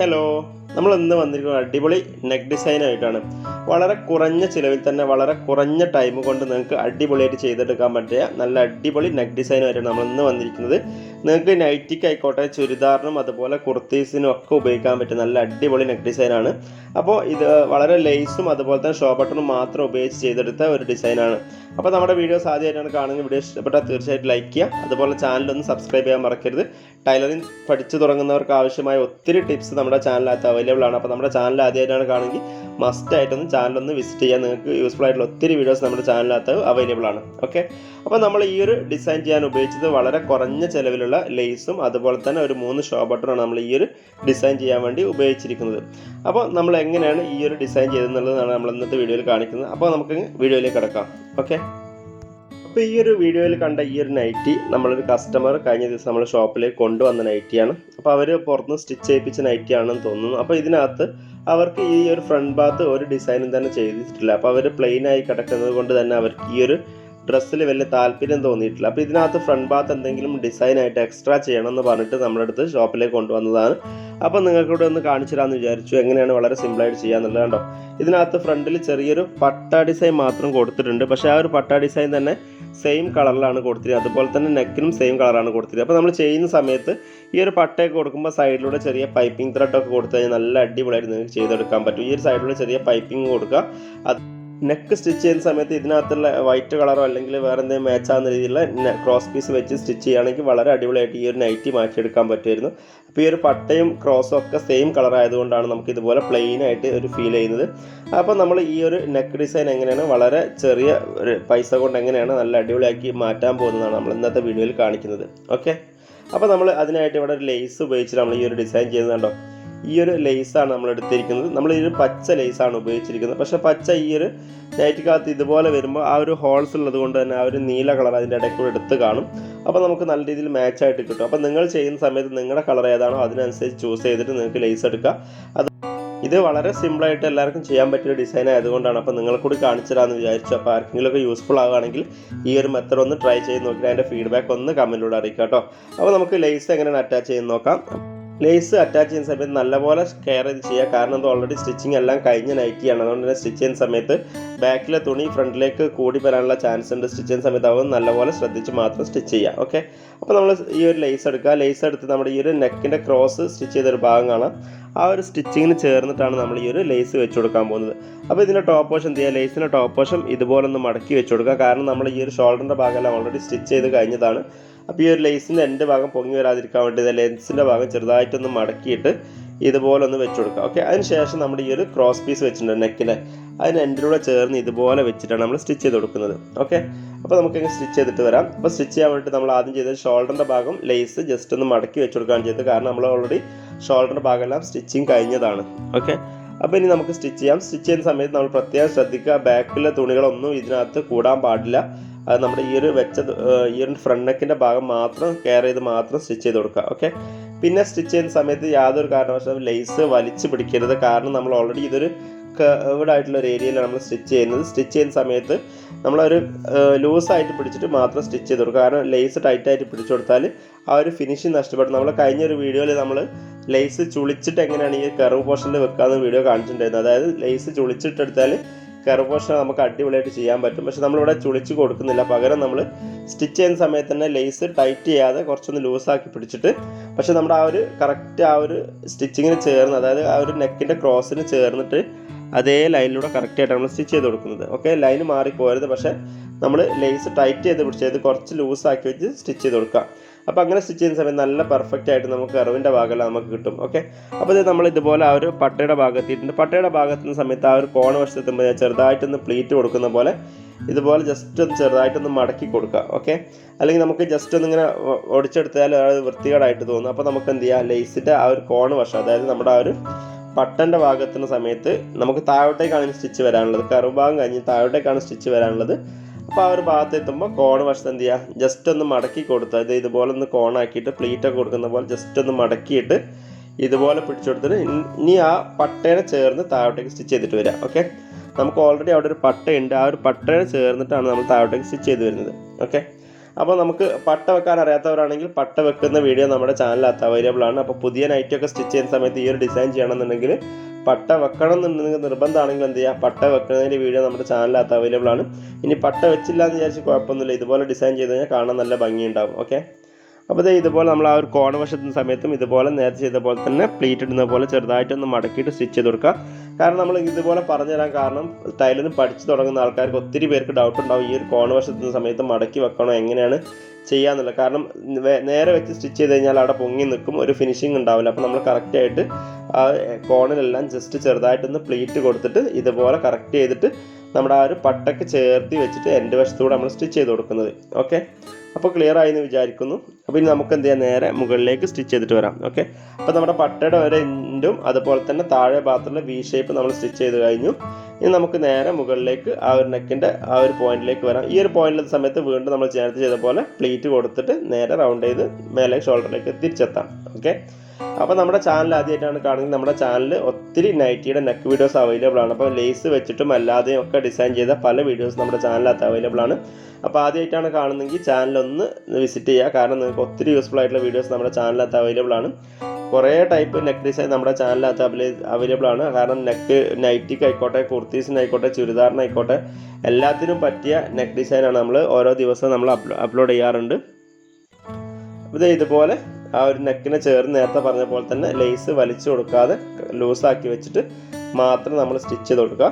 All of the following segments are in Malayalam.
ഹലോ നമ്മൾ ഇന്ന് വന്നിരിക്കുന്നത് അടിപൊളി നെക്ക് ഡിസൈൻ ആയിട്ടാണ്. വളരെ കുറഞ്ഞ ചിലവിൽ തന്നെ വളരെ കുറഞ്ഞ ടൈം കൊണ്ട് നിങ്ങൾക്ക് അടിപൊളിയായിട്ട് ചെയ്തെടുക്കാൻ പറ്റിയ നല്ല അടിപൊളി നെക്ക് ഡിസൈനായിട്ടാണ് നമ്മൾ ഇന്ന് വന്നിരിക്കുന്നത്. നിങ്ങൾക്ക് നൈറ്റിക്ക് ആയിക്കോട്ടെ ചുരിദാറിനും അതുപോലെ കുർത്തീസിനും ഒക്കെ ഉപയോഗിക്കാൻ പറ്റും നല്ല അടിപൊളി നെക്ക് ഡിസൈനാണ് അപ്പോൾ ഇത് വളരെ ലേസും അതുപോലെ തന്നെ ഷോ ബട്ടണും മാത്രം ഉപയോഗിച്ച് ചെയ്തെടുത്ത ഒരു ഡിസൈനാണ് അപ്പോൾ നമ്മുടെ വീഡിയോസ് ആദ്യമായിട്ടാണ് കാണുന്നത്. വീഡിയോ ഇഷ്ടപ്പെട്ടാൽ തീർച്ചയായിട്ടും ലൈക്ക് ചെയ്യുക. അതുപോലെ ചാനലൊന്ന് സബ്സ്ക്രൈബ് ചെയ്യാൻ മറക്കരുത്. ടൈലറിംഗ് പഠിച്ചു തുടങ്ങുന്നവർക്ക് ആവശ്യമായ ഒത്തിരി ടിപ്സ് നമ്മുടെ ചാനലിനകത്ത് അവൈലബിൾ ആണ്. അപ്പോൾ നമ്മുടെ ചാനൽ ആദ്യമായിട്ടാണ് കാണുമെങ്കിൽ മസ്റ്റ് ആയിട്ടൊന്ന് ചാനലൊന്ന് വിസിറ്റ് ചെയ്യാൻ നിങ്ങൾക്ക് യൂസ്ഫുൾ ആയിട്ടുള്ള ഒത്തിരി വീഡിയോസ് നമ്മുടെ ചാനലിനകത്ത് അവൈലബിൾ ആണ്. ഓക്കെ അപ്പോൾ നമ്മൾ ഈ ഒരു ഡിസൈൻ ചെയ്യാൻ ഉപയോഗിച്ചത് വളരെ കുറഞ്ഞ ചിലവിലുള്ള ലേസും അതുപോലെ തന്നെ ഒരു മൂന്ന് ഷോ ബട്ടണാണ് നമ്മൾ ഈ ഒരു ഡിസൈൻ ചെയ്യാൻ വേണ്ടി ഉപയോഗിച്ചിരിക്കുന്നത്. അപ്പോൾ നമ്മൾ എങ്ങനെയാണ് ഈ ഒരു ഡിസൈൻ ചെയ്തെന്നുള്ളതാണ് നമ്മൾ ഇന്നത്തെ വീഡിയോയിൽ കാണിക്കുന്നത്. അപ്പോൾ നമുക്ക് വീഡിയോയിലേക്ക് കിടക്കാം. ഓക്കെ? അപ്പോൾ ഈ ഒരു വീഡിയോയിൽ കണ്ട ഈ ഒരു നൈറ്റി നമ്മളൊരു കസ്റ്റമർ കഴിഞ്ഞ ദിവസം നമ്മൾ ഷോപ്പിലേക്ക് കൊണ്ടുവന്ന നൈറ്റിയാണ് അപ്പോൾ അവർ പുറത്തുനിന്ന് സ്റ്റിച്ച് ചെയ്യിപ്പിച്ച നൈറ്റി ആണെന്ന് തോന്നുന്നു. അപ്പോൾ ഇതിനകത്ത് അവർക്ക് ഈ ഒരു ഫ്രണ്ട് ഭാഗത്ത് ഒരു ഡിസൈനും തന്നെ ചെയ്തിട്ടില്ല. അപ്പോൾ അവർ പ്ലെയിനായി കിടക്കുന്നത് കൊണ്ട് തന്നെ അവർക്ക് ഈ ഒരു ഡ്രസ്സിൽ വലിയ താല്പര്യം തോന്നിയിട്ടില്ല. അപ്പോൾ ഇതിനകത്ത് ഫ്രണ്ട് ഭാഗത്ത് എന്തെങ്കിലും ഡിസൈൻ ആയിട്ട് എക്സ്ട്രാ ചെയ്യണം എന്ന് പറഞ്ഞിട്ട് നമ്മുടെ അടുത്ത് ഷോപ്പിലേക്ക് കൊണ്ടുവന്നതാണ്. അപ്പോൾ നിങ്ങൾക്കൂടെ ഒന്ന് കാണിച്ചു തരാമെന്ന് വിചാരിച്ചു. എങ്ങനെയാണ് വളരെ സിമ്പിളായിട്ട് ചെയ്യാന്നുള്ളത് കണ്ടോ? ഇതിനകത്ത് ഫ്രണ്ടിൽ ചെറിയൊരു പട്ട ഡിസൈൻ മാത്രം കൊടുത്തിട്ടുണ്ട്. പക്ഷേ ആ ഒരു പട്ട ഡിസൈൻ തന്നെ സെയിം കളറിലാണ് കൊടുത്തിരിക്കുന്നത്. അതുപോലെ തന്നെ നെക്കിനും സെയിം കളറാണ് കൊടുത്തിരിക്കുന്നത്. അപ്പോൾ നമ്മൾ ചെയ്യുന്ന സമയത്ത് ഈ ഒരു പട്ടയൊക്കെ കൊടുക്കുമ്പോൾ സൈഡിലൂടെ ചെറിയ പൈപ്പിംഗ് ത്രെഡൊക്കെ കൊടുത്തു കഴിഞ്ഞാൽ നല്ല അടിപൊളിയായിട്ട് നിങ്ങൾക്ക് ചെയ്തെടുക്കാൻ പറ്റും. ഈ ഒരു സൈഡിലൂടെ ചെറിയ പൈപ്പിംഗ് കൊടുക്കുക. അത് നെക്ക് സ്റ്റിച്ച് ചെയ്യുന്ന സമയത്ത് ഇതിനകത്തുള്ള വൈറ്റ് കളറോ അല്ലെങ്കിൽ വേറെ എന്തെങ്കിലും മാച്ച് ആവുന്ന രീതിയിലുള്ള ക്രോസ് പീസ് വെച്ച് സ്റ്റിച്ച് ചെയ്യുകയാണെങ്കിൽ വളരെ അടിപൊളിയായിട്ട് ഈ ഒരു നൈറ്റി മാറ്റിയെടുക്കാൻ പറ്റുമായിരുന്നു. അപ്പോൾ ഈ ഒരു പട്ടയും ക്രോസും ഒക്കെ സെയിം കളർ ആയതുകൊണ്ടാണ് നമുക്ക് ഇതുപോലെ പ്ലെയിൻ ആയിട്ട് ഒരു ഫീൽ ചെയ്യുന്നത്. അപ്പോൾ നമ്മൾ ഈ ഒരു നെക്ക് ഡിസൈൻ എങ്ങനെയാണ്? വളരെ ചെറിയ ഒരു പൈസ കൊണ്ട് എങ്ങനെയാണ് നല്ല അടിപൊളിയാക്കി മാറ്റാൻ പോകുന്നതാണ് നമ്മൾ ഇന്നത്തെ വീഡിയോയിൽ കാണിക്കുന്നത്. ഓക്കെ അപ്പോൾ നമ്മൾ അതിനായിട്ട് ഇവിടെ ഒരു ലേസ് ഉപയോഗിച്ചിട്ട് നമ്മൾ ഈ ഒരു ഡിസൈൻ ചെയ്യുന്നത് കണ്ടോ? ഈ ഒരു ലേസാണ് നമ്മൾ എടുത്തിരിക്കുന്നത് നമ്മൾ ഈ ഒരു പച്ച ലേസാണ് ഉപയോഗിച്ചിരിക്കുന്നത്. പക്ഷെ പച്ച ഈ ഒരു നൈറ്റിക്കകത്ത് ഇതുപോലെ വരുമ്പോൾ ആ ഒരു ഹോൾസ് ഉള്ളത് കൊണ്ട് തന്നെ ആ ഒരു നീല കളർ അതിന്റെ ഇടയ്ക്ക് കൂടെ എടുത്ത് കാണും. അപ്പോൾ നമുക്ക് നല്ല രീതിയിൽ മാച്ച് ആയിട്ട് കിട്ടും. അപ്പോൾ നിങ്ങൾ ചെയ്യുന്ന സമയത്ത് നിങ്ങളുടെ കളർ ഏതാണോ അതിനനുസരിച്ച് ചൂസ് ചെയ്തിട്ട് നിങ്ങൾക്ക് ലേസ് എടുക്കുക അത് ഇത് വളരെ സിമ്പിളായിട്ട് എല്ലാവർക്കും ചെയ്യാൻ പറ്റിയ ഡിസൈൻ ആയതുകൊണ്ടാണ്. അപ്പോൾ നിങ്ങൾ കൂടി കാണിച്ചു തരാമെന്ന് വിചാരിച്ചു. അപ്പോൾ ആർക്കെങ്കിലുമൊക്കെ യൂസ്ഫുൾ ആവുകയാണെങ്കിൽ ഈ ഒരു മെത്തഡ് ഒന്ന് ട്രൈ ചെയ്ത് നോക്കിയിട്ട് അതിന്റെ ഫീഡ്ബാക്ക് ഒന്ന് കമന്റിലൂടെ അറിയിക്കാം കേട്ടോ. അപ്പോൾ നമുക്ക് ലേസ് എങ്ങനെയാണ് അറ്റാച്ച് ചെയ്ത് നോക്കാം. ലേസ് അറ്റാച്ച് ചെയ്യുന്ന സമയത്ത് നല്ലപോലെ കെയർ ചെയ്ത് ചെയ്യുക. കാരണം അത് ഓൾറെഡി സ്റ്റിച്ചിങ് എല്ലാം കഴിഞ്ഞ നൈറ്റിയാണ് അതുകൊണ്ട് തന്നെ സ്റ്റിച്ച് ചെയ്യുന്ന സമയത്ത് ബാക്കിലെ തുണി ഫ്രണ്ടിലേക്ക് കൂടി വരാനുള്ള ചാൻസ് ഉണ്ട്. സ്റ്റിച്ച് ചെയ്യുന്ന സമയത്ത് അവൻ നല്ലപോലെ ശ്രദ്ധിച്ച് മാത്രം സ്റ്റിച്ച് ചെയ്യുക. ഓക്കെ അപ്പോൾ നമ്മൾ ഈ ഒരു ലേസ് എടുക്കുക. ലേസ് എടുത്ത് നമ്മുടെ ഈ ഒരു നെക്കിന്റെ ക്രോസ് സ്റ്റിച്ച് ചെയ്തൊരു ഭാഗം കാണാം. ആ ഒരു സ്റ്റിച്ചിങ്ങിന് ചേർന്നിട്ടാണ് നമ്മൾ ഈ ഒരു ലേസ് വെച്ച് കൊടുക്കാൻ പോകുന്നത്. അപ്പോൾ ഇതിന്റെ ടോപ്പ് വശം എന്ത് ചെയ്യുക ലേസിന്റെ ടോപ്പ് വശം ഇതുപോലെ ഒന്ന് മടക്കി വെച്ച് കൊടുക്കുക. കാരണം നമ്മൾ ഈ ഒരു ഷോൾഡറിന്റെ ഭാഗമെല്ലാം ഓൾറെഡി സ്റ്റിച്ച് ചെയ്ത് കഴിഞ്ഞതാണ്. അപ്പോൾ ഈ ഒരു ലേസിന്റെ എന്റെ ഭാഗം പൊങ്ങി വരാതിരിക്കാൻ വേണ്ടി ലെൻസിന്റെ ഭാഗം ചെറുതായിട്ടൊന്ന് മടക്കിയിട്ട് ഇതുപോലെ ഒന്ന് വെച്ച് കൊടുക്കുക ഓക്കെ അതിന് ശേഷം നമ്മുടെ ഈ ഒരു ക്രോസ് പീസ് വെച്ചിട്ടുണ്ട് നെക്കിലെ അതിന് എന്റെലൂടെ ചേർന്ന് ഇതുപോലെ വെച്ചിട്ടാണ് നമ്മൾ സ്റ്റിച്ച് ചെയ്ത് കൊടുക്കുന്നത്. ഓക്കെ അപ്പോൾ നമുക്ക് സ്റ്റിച്ച് ചെയ്തിട്ട് വരാം. അപ്പോൾ സ്റ്റിച്ച് ചെയ്യാൻ വേണ്ടിയിട്ട് നമ്മൾ ആദ്യം ചെയ്തത് ഷോൾഡറിന്റെ ഭാഗം ലേസ് ജസ്റ്റ് ഒന്ന് മടക്കി വെച്ച് കൊടുക്കുകയാണ് ചെയ്തത്. കാരണം നമ്മൾ ഓൾറെഡി ഷോൾഡറിന്റെ ഭാഗമെല്ലാം സ്റ്റിച്ചിങ് കഴിഞ്ഞതാണ്. ഓക്കെ അപ്പോൾ ഇനി നമുക്ക് സ്റ്റിച്ച് ചെയ്യാം. സ്റ്റിച്ച് ചെയ്യുന്ന സമയത്ത് നമ്മൾ പ്രത്യേകം ശ്രദ്ധിക്കുക. ബാക്കിലെ തുണികളൊന്നും ഇതിനകത്ത് കൂടാൻ പാടില്ല. അത് നമ്മുടെ ഈ ഒരു വെച്ച ഈ ഒരു ഫ്രണ്ട് നെക്കിന്റെ ഭാഗം മാത്രം കെയർ ചെയ്ത് മാത്രം സ്റ്റിച്ച് ചെയ്ത് കൊടുക്കുക ഓക്കെ പിന്നെ സ്റ്റിച്ച് ചെയ്യുന്ന സമയത്ത് യാതൊരു കാരണവശാലും ലേസ് വലിച്ചു പിടിക്കരുത്. കാരണം നമ്മൾ ഓൾറെഡി ഇതൊരു കേവഡായിട്ടുള്ള ഒരു ഏരിയയിലാണ് നമ്മൾ സ്റ്റിച്ച് ചെയ്യുന്നത്. സ്റ്റിച്ച് ചെയ്യുന്ന സമയത്ത് നമ്മളൊരു ലൂസായിട്ട് പിടിച്ചിട്ട് മാത്രം സ്റ്റിച്ച് ചെയ്ത് കൊടുക്കുക. കാരണം ലേസ് ടൈറ്റായിട്ട് പിടിച്ചു കൊടുത്താൽ ആ ഒരു ഫിനിഷിങ് നഷ്ടപ്പെടും. നമ്മൾ കഴിഞ്ഞ ഒരു വീഡിയോയിൽ നമ്മൾ ലേസ് ചുളിച്ചിട്ട് എങ്ങനെയാണ് ഈ കർവ് പോർഷനിൽ വെക്കാമെന്ന് വീഡിയോ കാണിച്ചിട്ടുണ്ടായിരുന്നത് അതായത് ലേസ് ചുളിച്ചിട്ടെടുത്താൽ കർവ് പോർഷൻ നമുക്ക് അടിപൊളിയായിട്ട് ചെയ്യാൻ പറ്റും. പക്ഷെ നമ്മളിവിടെ ചുളിച്ച് കൊടുക്കുന്നില്ല. പകരം നമ്മൾ സ്റ്റിച്ച് ചെയ്യുന്ന സമയത്ത് തന്നെ ലേസ് ടൈറ്റ് ചെയ്യാതെ കുറച്ചൊന്ന് ലൂസാക്കി പിടിച്ചിട്ട് പക്ഷെ നമ്മുടെ ആ ഒരു കറക്റ്റ് ആ ഒരു സ്റ്റിച്ചിങ്ങിന് ചേർന്ന് അതായത് ആ ഒരു നെക്കിന്റെ ക്രോസിന് ചേർന്നിട്ട് അതേ ലൈനിലൂടെ കറക്റ്റായിട്ട് നമ്മൾ സ്റ്റിച്ച് ചെയ്ത് കൊടുക്കുന്നത്. ഓക്കെ ലൈൻ മാറിപ്പോരുത്. പക്ഷേ നമ്മൾ ലേസ് ടൈറ്റ് ചെയ്ത് പിടിച്ച് ചെയ്ത് കുറച്ച് ലൂസാക്കി വെച്ച് സ്റ്റിച്ച് ചെയ്ത് കൊടുക്കുക അപ്പോൾ അങ്ങനെ സ്റ്റിച്ച് ചെയ്യുന്ന സമയത്ത് നല്ല പെർഫെക്റ്റ് ആയിട്ട് നമുക്ക് കറിവിന്റെ ഭാഗമെല്ലാം നമുക്ക് കിട്ടും. ഓക്കെ അപ്പോൾ ഇത് നമ്മൾ ഇതുപോലെ ആ ഒരു പട്ടയുടെ ഭാഗത്തിട്ടുണ്ട്. പട്ടയുടെ ഭാഗത്തുന്ന സമയത്ത് ആ ഒരു കോണ വശത്തെത്തുമ്പോൾ ഞാൻ ചെറുതായിട്ടൊന്ന് പ്ലീറ്റ് കൊടുക്കുന്ന പോലെ ഇതുപോലെ ജസ്റ്റ് ഒന്ന് ചെറുതായിട്ടൊന്ന് മടക്കി കൊടുക്കുക ഓക്കെ അല്ലെങ്കിൽ നമുക്ക് ജസ്റ്റ് ഒന്ന് ഇങ്ങനെ ഒടിച്ചെടുത്താൽ അത് വൃത്തികേടായിട്ട് തോന്നും. അപ്പോൾ നമുക്ക് എന്ത് ചെയ്യാം? ലേസിന്റെ ആ ഒരു കോണ് വശം അതായത് നമ്മുടെ ആ ഒരു പട്ടന്റെ ഭാഗത്തുന്ന സമയത്ത് നമുക്ക് താഴോട്ടേക്കാണ് സ്റ്റിച്ച് വരാനുള്ളത്. കറു ഭാഗം കഴിഞ്ഞ് താഴോട്ടേക്കാണ് സ്റ്റിച്ച് വരാനുള്ളത്. അപ്പോൾ ആ ഒരു ഭാഗത്ത് എത്തുമ്പോൾ കോൺ വശത്ത് എന്ത് ചെയ്യുക ജസ്റ്റ് ഒന്ന് മടക്കി കൊടുത്താൽ അതായത് ഇതുപോലെ ഒന്ന് കോണാക്കിയിട്ട് പ്ലീറ്റൊക്കെ കൊടുക്കുന്ന പോലെ ജസ്റ്റ് ഒന്ന് മടക്കിയിട്ട് ഇതുപോലെ പിടിച്ചെടുത്തിട്ട് ഇനി ആ പട്ടേനെ ചേർന്ന് താഴോട്ടേക്ക് സ്റ്റിച്ച് ചെയ്തിട്ട് വരിക ഓക്കെ നമുക്ക് ഓൾറെഡി അവിടെ ഒരു പട്ടയുണ്ട്. ആ ഒരു പട്ടയെ ചേർന്നിട്ടാണ് നമ്മൾ താഴോട്ടേക്ക് സ്റ്റിച്ച് ചെയ്ത് വരുന്നത്. ഓക്കെ അപ്പോൾ നമുക്ക് പട്ട വെക്കാൻ അറിയാത്തവരാണെങ്കിൽ പട്ട വെക്കുന്ന വീഡിയോ നമ്മുടെ ചാനലിനകത്ത് അവൈലബിൾ ആണ്. അപ്പോൾ പുതിയ നൈറ്റൊക്കെ സ്റ്റിച്ച് ചെയ്യുന്ന സമയത്ത് ഈ ഒരു ഡിസൈൻ ചെയ്യണമെന്നുണ്ടെങ്കിൽ പട്ട വെക്കണം എന്നുണ്ടെങ്കിൽ നിർബന്ധമാണെങ്കിൽ എന്ത് ചെയ്യുക പട്ട വെക്കുന്നതിന്റെ വീഡിയോ നമ്മുടെ ചാനലിനകത്ത് അവൈലബിൾ ആണ്. ഇനി പട്ട വെച്ചില്ല എന്ന് വിചാരിച്ച് കുഴപ്പമൊന്നുമില്ല. ഇതുപോലെ ഡിസൈൻ ചെയ്ത് കഴിഞ്ഞാൽ കാണാൻ നല്ല ഭംഗിയുണ്ടാവും. ഓക്കെ അപ്പോൾ ഇതുപോലെ നമ്മൾ ആ ഒരു കോണ വശത്തുന്ന സമയത്തും ഇതുപോലെ നേരത്തെ ചെയ്ത പോലെ തന്നെ പ്ലീറ്റ് ഇടുന്ന പോലെ ചെറുതായിട്ടൊന്ന് മടക്കിയിട്ട് സ്റ്റിച്ച് ചെയ്ത് കൊടുക്കുക. കാരണം നമ്മൾ ഇതുപോലെ പറഞ്ഞു തരാൻ കാരണം ടൈലറിന് പഠിച്ചു തുടങ്ങുന്ന ആൾക്കാർക്ക് ഒത്തിരി പേർക്ക് ഡൗട്ട് ഉണ്ടാവും ഈ ഒരു കോണ വശത്തുന്ന സമയത്ത് മടക്കി വെക്കണോ എങ്ങനെയാണ് ചെയ്യാന്നുള്ളത്. കാരണം നേരെ വെച്ച് സ്റ്റിച്ച് ചെയ്ത് കഴിഞ്ഞാൽ അവിടെ പൊങ്ങി നിൽക്കും ഒരു ഫിനിഷിങ് ഉണ്ടാവില്ല. അപ്പോൾ നമ്മൾ കറക്റ്റായിട്ട് ആ കോണിലെല്ലാം ജസ്റ്റ് ചെറുതായിട്ടൊന്ന് പ്ലീറ്റ് കൊടുത്തിട്ട് ഇതുപോലെ കറക്റ്റ് ചെയ്തിട്ട് നമ്മുടെ ആ ഒരു പട്ടക്ക് ചേർത്തി വെച്ചിട്ട് എന്റെ വശത്തൂടെ നമ്മൾ സ്റ്റിച്ച് ചെയ്ത് കൊടുക്കുന്നത്. ഓക്കെ അപ്പോൾ ക്ലിയർ ആയി എന്ന് വിചാരിക്കുന്നു. അപ്പോൾ ഇനി നമുക്ക് എന്ത് ചെയ്യാം? നേരെ മുകളിലേക്ക് സ്റ്റിച്ച് ചെയ്തിട്ട് വരാം. ഓക്കെ അപ്പോൾ നമ്മുടെ പട്ടയുടെ ഒരു എൻഡും അതുപോലെ തന്നെ താഴെ ഭാഗത്തുള്ള വി ഷേപ്പ് നമ്മൾ സ്റ്റിച്ച് ചെയ്ത് കഴിഞ്ഞു. ഇനി നമുക്ക് നേരെ മുകളിലേക്ക് ആ ഒരു നെക്കിന്റെ ആ ഒരു പോയിന്റിലേക്ക് വരാം. ഈ ഒരു പോയിന്റിലെ സമയത്ത് വീണ്ടും നമ്മൾ നേരത്തെ ചെയ്ത പോലെ പ്ലീറ്റ് കൊടുത്തിട്ട് നേരെ റൗണ്ട് ചെയ്ത് മേലെ ഷോൾഡറിലേക്ക് തിരിച്ചെത്താം. ഓക്കെ അപ്പോൾ നമ്മുടെ ചാനൽ ആദ്യമായിട്ടാണ് കാണുന്നത്. നമ്മുടെ ചാനൽ ഒത്തിരി നൈറ്റിയുടെ നെക്ക് വീഡിയോസ് അവൈലബിൾ ആണ്. അപ്പോൾ ലേസ് വെച്ചിട്ടും അല്ലാതെയും ഒക്കെ ഡിസൈൻ ചെയ്ത പല വീഡിയോസ് നമ്മുടെ ചാനലിനകത്ത് അവൈലബിൾ ആണ്. അപ്പോൾ ആദ്യമായിട്ടാണ് കാണുന്നതെങ്കിൽ ചാനലൊന്ന് വിസിറ്റ് ചെയ്യുക. കാരണം നിങ്ങൾക്ക് ഒത്തിരി യൂസ്ഫുൾ ആയിട്ടുള്ള വീഡിയോസ് നമ്മുടെ ചാനലിനകത്ത് അവൈലബിൾ ആണ്. കുറേ ടൈപ്പ് നെക്ക് ഡിസൈൻ നമ്മുടെ ചാനലിനകത്ത് അവൈലബിൾ ആണ്. കാരണം നെക്ക് നൈറ്റിക്ക് ആയിക്കോട്ടെ കുർത്തീസിനായിക്കോട്ടെ ചുരിദാറിനായിക്കോട്ടെ എല്ലാത്തിനും പറ്റിയ നെക്ക് ഡിസൈനാണ് നമ്മൾ ഓരോ ദിവസവും നമ്മൾ അപ്ലോഡ് ചെയ്യാറുണ്ട്. ഇത് ഇതുപോലെ ആ ഒരു നെക്കിനെ ചേർന്ന് നേരത്തെ പറഞ്ഞ പോലെ തന്നെ ലേസ് വലിച്ചു കൊടുക്കാതെ ലൂസാക്കി വെച്ചിട്ട് മാത്രം നമ്മൾ സ്റ്റിച്ച് ചെയ്ത് കൊടുക്കുക.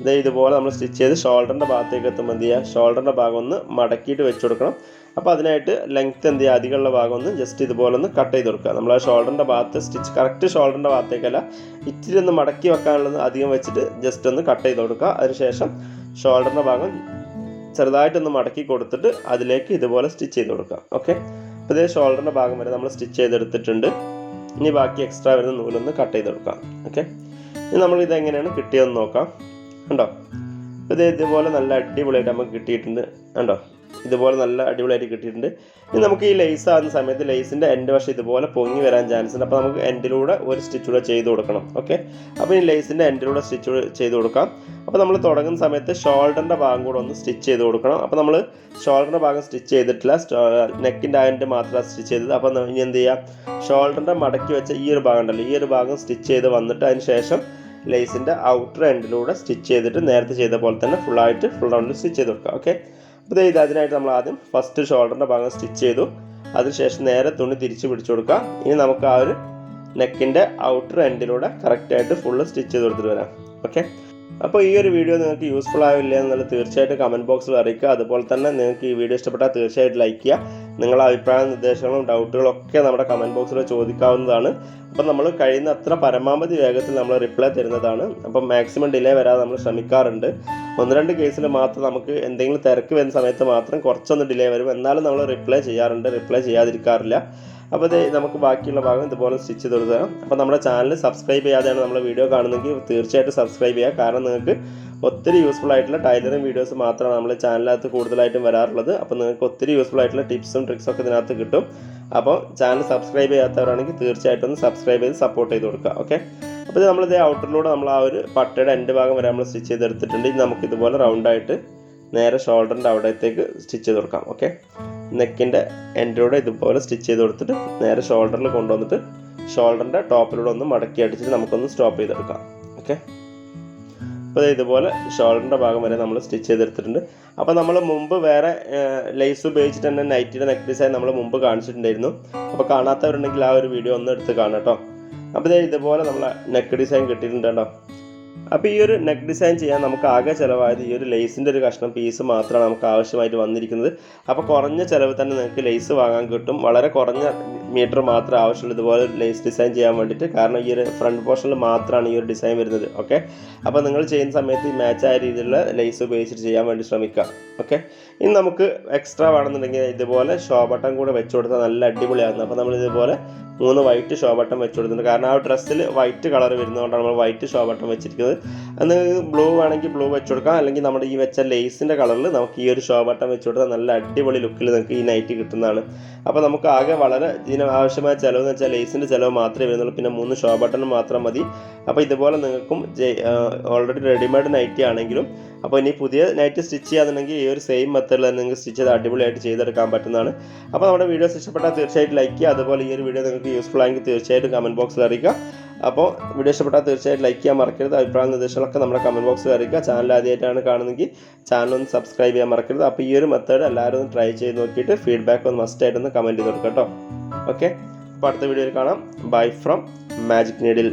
ഇത് ഇതുപോലെ നമ്മൾ സ്റ്റിച്ച് ചെയ്ത് ഷോൾഡറിന്റെ ഭാഗത്തേക്ക് എത്തുമ്പോൾ എന്ത് ചെയ്യുക? ഷോൾഡറിന്റെ ഭാഗം ഒന്ന് മടക്കിയിട്ട് വെച്ച് കൊടുക്കണം. അപ്പോൾ അതിനായിട്ട് ലെങ്ത്ത് എന്ത് ചെയ്യുക? അധികമുള്ള ഭാഗം ഒന്ന് ജസ്റ്റ് ഇതുപോലെ ഒന്ന് കട്ട് ചെയ്ത് കൊടുക്കുക. നമ്മൾ ആ ഷോൾഡറിന്റെ ഭാഗത്ത് സ്റ്റിച്ച് കറക്റ്റ് ഷോൾഡറിന്റെ ഭാഗത്തേക്കല്ല ഇച്ചിരി ഒന്ന് മടക്കി വെക്കാനുള്ളത് അധികം വെച്ചിട്ട് ജസ്റ്റ് ഒന്ന് കട്ട് ചെയ്ത് കൊടുക്കുക. അതിനുശേഷം ഷോൾഡറിന്റെ ഭാഗം ചെറുതായിട്ടൊന്ന് മടക്കി കൊടുത്തിട്ട് അതിലേക്ക് ഇതുപോലെ സ്റ്റിച്ച് ചെയ്ത് കൊടുക്കുക. ഓക്കെ? അപ്പോൾ ഇതേ ഷോൾഡറിന്റെ ഭാഗം വരെ നമ്മൾ സ്റ്റിച്ച് ചെയ്തെടുത്തിട്ടുണ്ട്. ഇനി ബാക്കി എക്സ്ട്രാ വരുന്ന നൂലൊന്ന് കട്ട് ചെയ്തെടുക്കാം. ഓക്കെ ഇനി നമ്മൾ ഇത് എങ്ങനെയാണ് കിട്ടിയതെന്ന് നോക്കാം. കണ്ടോ? ഇത് ഇതുപോലെ നല്ല അടിപൊളിയായിട്ട് നമുക്ക് കിട്ടിയിട്ടുണ്ട്. കണ്ടോ? ഇതുപോലെ നല്ല അടിപൊളിയായിട്ട് കിട്ടിയിട്ടുണ്ട്. ഇനി നമുക്ക് ഈ ലേസ് ആകുന്ന സമയത്ത് ലേസിന്റെ എൻഡ് വശം ഇതുപോലെ പൊങ്ങി വരാൻ ചാൻസ് ഉണ്ട്. അപ്പോൾ നമുക്ക് എൻഡിലൂടെ ഒരു സ്റ്റിച്ച് കൂടെ ചെയ്ത് കൊടുക്കണം. ഓക്കെ അപ്പോൾ ഈ ലേസിന്റെ എൻഡിലൂടെ സ്റ്റിച്ച് ചെയ്ത് കൊടുക്കാം. അപ്പോൾ നമ്മൾ തുടങ്ങുന്ന സമയത്ത് ഷോൾഡറിന്റെ ഭാഗം കൂടെ ഒന്ന് സ്റ്റിച്ച് ചെയ്ത് കൊടുക്കണം. അപ്പോൾ നമ്മൾ ഷോൾഡറിന്റെ ഭാഗം സ്റ്റിച്ച് ചെയ്തിട്ടില്ല. നെക്കിന്റെ അതിന്റെ മാത്രമാണ് സ്റ്റിച്ച് ചെയ്തത്. അപ്പോൾ ഇനി എന്ത് ചെയ്യുക ഷോൾഡറിന്റെ മടക്കി വെച്ച ഈ ഒരു ഭാഗം ഉണ്ടല്ലോ. ഈ ഒരു ഭാഗം സ്റ്റിച്ച് ചെയ്ത് വന്നിട്ട് അതിന് ശേഷം ലേസിന്റെ ഔട്ടർ എൻഡിലൂടെ സ്റ്റിച്ച് ചെയ്തിട്ട് നേരത്തെ ചെയ്ത പോലെ തന്നെ ഫുള്ളായിട്ട് ഫുൾ റൗണ്ടിൽ സ്റ്റിച്ച് ചെയ്ത് കൊടുക്കുക ഓക്കെ അപ്പോൾ ഇത് അതിനായിട്ട് നമ്മൾ ആദ്യം ഫസ്റ്റ് ഷോൾഡറിന്റെ ഭാഗം സ്റ്റിച്ച് ചെയ്തു. അതിനുശേഷം നേരെ തുണി തിരിച്ച് പിടിച്ചു കൊടുക്കുക ഇനി നമുക്ക് ആ ഒരു നെക്കിന്റെ ഔട്ടർ എൻഡിലൂടെ കറക്റ്റായിട്ട് ഫുള്ള് സ്റ്റിച്ച് ചെയ്ത് കൊടുത്തിട്ട് വരാം. ഓക്കെ അപ്പോൾ ഈ ഒരു വീഡിയോ നിങ്ങൾക്ക് യൂസ്ഫുൾ ആവില്ല എന്നുള്ളത് തീർച്ചയായിട്ടും കമന്റ് ബോക്സിൽ അറിയിക്കുക. അതുപോലെ തന്നെ നിങ്ങൾക്ക് ഈ വീഡിയോ ഇഷ്ടപ്പെട്ടാൽ തീർച്ചയായിട്ടും ലൈക്ക് ചെയ്യുക. നിങ്ങളുടെ അഭിപ്രായ നിർദ്ദേശങ്ങളും ഡൗട്ടുകളും ഒക്കെ നമ്മുടെ കമന്റ് ബോക്സിൽ ചോദിക്കാവുന്നതാണ്. അപ്പം നമ്മൾ കഴിയുന്ന അത്ര പരമാവധി വേഗത്തിൽ നമ്മൾ റിപ്ലൈ തരുന്നതാണ്. അപ്പം മാക്സിമം ഡിലേ വരാതെ നമ്മൾ ശ്രമിക്കാറുണ്ട്. ഒന്ന് രണ്ട് കേസിൽ മാത്രം നമുക്ക് എന്തെങ്കിലും തിരക്ക് വരുന്ന സമയത്ത് മാത്രം കുറച്ചൊന്ന് ഡിലേ വരും. എന്നാലും നമ്മൾ റിപ്ലൈ ചെയ്യാറുണ്ട്. റിപ്ലൈ ചെയ്യാതിരിക്കാറില്ല. അപ്പോൾ ഇത് നമുക്ക് ബാക്കിയുള്ള ഭാഗം ഇതുപോലെ സ്റ്റിച്ച് ചെയ്ത് കൊടുക്കുക അപ്പോൾ നമ്മുടെ ചാനൽ സബ്സ്ക്രൈബ് ചെയ്യാതെയാണ് നമ്മുടെ വീഡിയോ കാണുന്നതെങ്കിൽ തീർച്ചയായിട്ടും സബ്സ്ക്രൈബ് ചെയ്യുക. കാരണം നിങ്ങൾക്ക് ഒത്തിരി യൂസ്ഫുൾ ആയിട്ടുള്ള ടൈലറിങ് വീഡിയോസ് മാത്രമാണ് നമ്മൾ ചാനലിനകത്ത് കൂടുതലായിട്ടും വരാറുള്ളത്. അപ്പോൾ നിങ്ങൾക്ക് ഒത്തിരി യൂസ്ഫുൾ ആയിട്ടുള്ള ടിപ്സും ട്രിക്സും ഒക്കെ ഇതിനകത്ത് കിട്ടും. അപ്പോൾ ചാനൽ സബ്സ്ക്രൈബ് ചെയ്യാത്തവരാണെങ്കിൽ തീർച്ചയായിട്ടും ഒന്ന് സബ്സ്ക്രൈബ് ചെയ്ത് സപ്പോർട്ട് ചെയ്ത് കൊടുക്കുക. ഓക്കെ അപ്പോൾ നമ്മളിത് ഔട്ടറിലൂടെ നമ്മൾ ആ ഒരു പട്ടയുടെ എന്റെ ഭാഗം വരെ നമ്മൾ സ്റ്റിച്ച് ചെയ്തെടുത്തിട്ടുണ്ട്. ഇനി നമുക്ക് ഇതുപോലെ റൗണ്ടായിട്ട് നേരെ ഷോൾഡറിന്റെ അവിടത്തേക്ക് സ്റ്റിച്ച് ചെയ്ത് കൊടുക്കാം. ഓക്കെ നെക്കിന്റെ എൻഡിലൂടെ ഇതുപോലെ സ്റ്റിച്ച് ചെയ്ത് കൊടുത്തിട്ട് നേരെ ഷോൾഡറിൽ കൊണ്ടുവന്നിട്ട് ഷോൾഡറിന്റെ ടോപ്പിലൂടെ ഒന്ന് മടക്കി അടിച്ചിട്ട് നമുക്കൊന്ന് സ്റ്റോപ്പ് ചെയ്തെടുക്കാം. ഓക്കെ? അപ്പോൾ ഇതുപോലെ ഷോൾഡറിന്റെ ഭാഗം വരെ നമ്മൾ സ്റ്റിച്ച് ചെയ്തെടുത്തിട്ടുണ്ട്. അപ്പോൾ നമ്മൾ മുമ്പ് വേറെ ലേസ് ഉപയോഗിച്ചിട്ട് തന്നെ നൈറ്റിയുടെ നെക്ക് ഡിസൈൻ നമ്മൾ മുമ്പ് കാണിച്ചിട്ടുണ്ടായിരുന്നു. അപ്പോൾ കാണാത്തവരുണ്ടെങ്കിൽ ആ ഒരു വീഡിയോ ഒന്ന് എടുത്ത് കാണാം കേട്ടോ. അപ്പോൾ ഇതേ ഇതുപോലെ നമ്മൾ നെക്ക് ഡിസൈൻ കിട്ടിയിട്ടുണ്ട് കേട്ടോ. അപ്പോൾ ഈ ഒരു നെക്ക് ഡിസൈൻ ചെയ്യാൻ നമുക്ക് ആകെ ചിലവായത് ഈ ഒരു ലേസിന്റെ ഒരു കഷ്ണം പീസ് മാത്രമാണ് നമുക്ക് ആവശ്യമായിട്ട് വന്നിരിക്കുന്നത്. അപ്പോൾ കുറഞ്ഞ ചിലവ് തന്നെ നിങ്ങൾക്ക് ലേസ് വാങ്ങാൻ കിട്ടും. വളരെ കുറഞ്ഞ മീറ്റർ മാത്രം ആവശ്യമുള്ളൂ ഇതുപോലെ ലേസ് ഡിസൈൻ ചെയ്യാൻ വേണ്ടിയിട്ട്. കാരണം ഈ ഒരു ഫ്രണ്ട് പോർഷനിൽ മാത്രമാണ് ഈ ഒരു ഡിസൈൻ വരുന്നത്. ഓക്കെ അപ്പോൾ നിങ്ങൾ ചെയ്യുന്ന സമയത്ത് ഈ മാച്ച് ആയ രീതിയിലുള്ള ലേസ് ഉപയോഗിച്ചിട്ട് ചെയ്യാൻ വേണ്ടി ശ്രമിക്കുക. ഓക്കെ ഇനി നമുക്ക് എക്സ്ട്രാ വേണമെന്നുണ്ടെങ്കിൽ ഇതുപോലെ ഷോ ബട്ടൺ കൂടെ വെച്ച് കൊടുത്താൽ നല്ല അടിപൊളിയാകുന്നത് അപ്പോൾ നമ്മൾ ഇതുപോലെ മൂന്ന് വൈറ്റ് ഷോ ബട്ടൺ വെച്ച് കൊടുത്തിട്ടുണ്ട്. കാരണം ആ ഡ്രസ്സിൽ വൈറ്റ് കളർ വരുന്നതുകൊണ്ടാണ് നമ്മൾ വൈറ്റ് ഷോ ബട്ടൺ വെച്ചിരിക്കുന്നത്. അന്ന് ബ്ലൂ വേണമെങ്കിൽ ബ്ലൂ വെച്ച് കൊടുക്കാം. അല്ലെങ്കിൽ നമ്മുടെ ഈ വെച്ച ലേസിന്റെ കളറിൽ നമുക്ക് ഈ ഒരു ഷോ ബട്ടൺ വെച്ച് കൊടുത്താൽ നല്ല അടിപൊളി ലുക്കിൽ നമുക്ക് ഈ നൈറ്റ് കിട്ടുന്നതാണ്. അപ്പോൾ നമുക്ക് ആകെ വളരെ ഇതിന് ആവശ്യമായ ചിലവ് എന്ന് വെച്ചാൽ ലേസിന്റെ ചിലവ് മാത്രമേ വരുന്നുള്ളൂ. പിന്നെ മൂന്ന് ഷോ ബട്ടൺ മാത്രം മതി. അപ്പോൾ ഇതുപോലെ നിങ്ങൾക്കും ഓൾറെഡി റെഡിമെയ്ഡ് നൈറ്റി ആണെങ്കിലും അപ്പോൾ ഇനി പുതിയ നൈറ്റ് സ്റ്റിച്ച് ചെയ്യാന്നുണ്ടെങ്കിൽ ഈ ഒരു സെയിം മെത്തേഡിൽ തന്നെ നിങ്ങൾക്ക് സ്റ്റിച്ച് ചെയ്ത് അടിപൊളിയായിട്ട് ചെയ്തെടുക്കാൻ പറ്റുന്നതാണ്. അപ്പോൾ നമ്മുടെ വീഡിയോസ് ഇഷ്ടപ്പെട്ടാൽ തീർച്ചയായിട്ടും ലൈക്ക് ചെയ്യുക. അതുപോലെ ഈ ഒരു വീഡിയോ നിങ്ങൾക്ക് യൂസ്ഫുൾ ആയെങ്കിൽ തീർച്ചയായിട്ടും കമന്റ് ബോക്സിൽ അറിയിക്കുക. അപ്പോൾ വീഡിയോ ഇഷ്ടപ്പെട്ടാൽ തീർച്ചയായിട്ടും ലൈക്ക് ചെയ്യാൻ മറക്കരുത്. അഭിപ്രായ നിർദ്ദേശങ്ങളൊക്കെ നമ്മുടെ കമന്റ് ബോക്സിൽ അറിയിക്കുക. ചാനൽ ആദ്യമായിട്ടാണ് കാണുന്നെങ്കിൽ ചാനൽ ഒന്ന് സബ്സ്ക്രൈബ് ചെയ്യാൻ മറക്കരുത്. അപ്പോൾ ഈ ഒരു മെത്തേഡ് എല്ലാവരും ഒന്ന് ട്രൈ ചെയ്ത് നോക്കിയിട്ട് ഫീഡ്ബാക്ക് ഒന്ന് മസ്റ്റായിട്ടൊന്ന് കമന്റ് ചെയ്ത് കൊടുക്കട്ടോ കേട്ടോ. ഓക്കെ അപ്പോൾ അടുത്ത വീഡിയോയിൽ കാണാം. Bye from magic needle